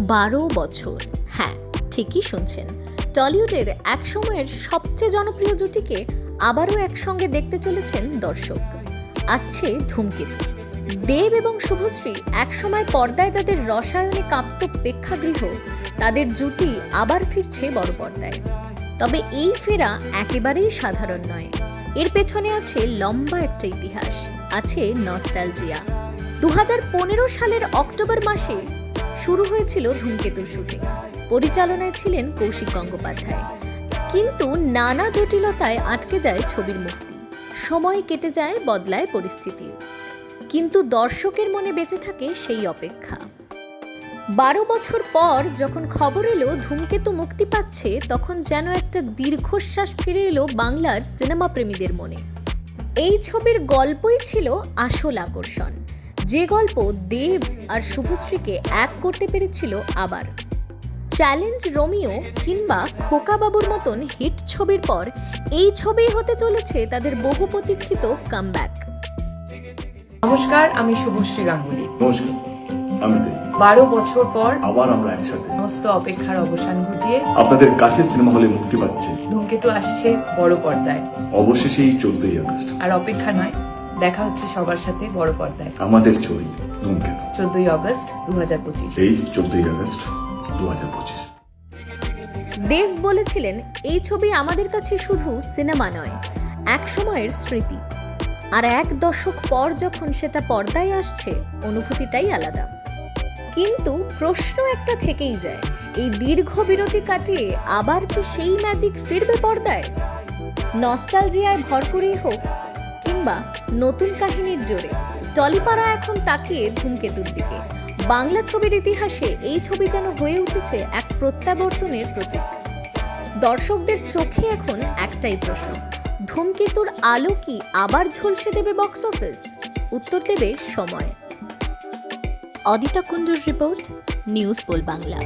বারো বছর। হ্যাঁ ঠিকই শুনছেন। টলিউডের এক সময়ের সবচেয়ে জনপ্রিয় জুটিকে আবারও একসঙ্গে দেখতে চলেছেন দর্শক। আসছে ধূমকেতু। দেব এবং শুভশ্রী একসময় পর্দায় যাদের রসায়নে কাঁপত প্রেক্ষাগৃহ, তাদের জুটি আবার ফিরছে বড় পর্দায়। তবে এই ফেরা একেবারেই সাধারণ নয়। এর পেছনে আছে লম্বা একটা ইতিহাস, আছে নস্টালজিয়া। দু হাজার পনেরো সালের অক্টোবর মাসে শুরু হয়েছিল ধূমকেতুর শুটিং। পরিচালনায় ছিলেন কৌশিক গঙ্গোপাধ্যায়। কিন্তু নানা জটিলতায় আটকে যায় ছবির মুক্তি। সময় কেটে যায়, বদলায় পরিস্থিতি। কিন্তু দর্শকের মনে বেঁচে থাকে সেই অপেক্ষা। বারো বছর পর যখন খবর এলো ধূমকেতু মুক্তি পাচ্ছে, তখন যেন একটা দীর্ঘশ্বাস ফিরে এলো বাংলার সিনেমা প্রেমীদের মনে। এই ছবির গল্পই ছিল আসল আকর্ষণ। যে গল্প দেব আর শুভশ্রীকে এক করতে পেরেছিল আবার। চ্যালেঞ্জ রোমিও কিংবা খোকাবাবুর মতন হিট ছবির পর এই ছবি হতে চলেছে তাদের বহু প্রতীক্ষিত কামব্যাক নমস্কার আমি শুভশ্রী গাঙ্গুলি। নমস্কার বারো বছর পর আবার আমরা একসাথে। সমস্ত অপেক্ষার অবসান ঘটিয়ে আপনাদের কাছে সিনেমা হলে মুক্তি পাচ্ছে। ধূমকেতু আসছে বড় পর্দায়। অবশেষে এই চোদ্দই আগস্ট আর অপেক্ষা নয় দেখা হচ্ছে সবার সাথে বড় পর্দায়। আমাদের ছবি ধূমকেতু চোদ্দই আগস্ট দু হাজার পঁচিশ। এই চোদ্দই আগস্ট দু হাজার পঁচিশ। দেব বলেছিলেন এই ছবি আমাদের কাছে শুধু সিনেমা নয় এক সময়ের স্মৃতি। আর এক দশক পর যখন সেটা পর্দায় আসছে অনুভূতিটাই আলাদা। কিন্তু প্রশ্ন একটা থেকেই যায় এই দীর্ঘ বিরতি কাটিয়ে আবার কি সেই ম্যাজিক ফিরবে পর্দায়? নস্টালজিয়ায় ভর করেই হোক কিংবা নতুন কাহিনীর জোরে। টলিপাড়া এখন তাকিয়ে ধূমকেতুর দিকে। বাংলা ছবির ইতিহাসে এই ছবি যেন হয়ে উঠেছে এক প্রত্যাবর্তনের প্রতীক। দর্শকদের চোখে এখন একটাই প্রশ্ন, ধূমকেতুর আলো কি আবার ঝলসে দেবে বক্স অফিস উত্তর দেবে সময়। অদিতা কুণ্ডুর রিপোর্ট, নিউজ পোল বাংলা।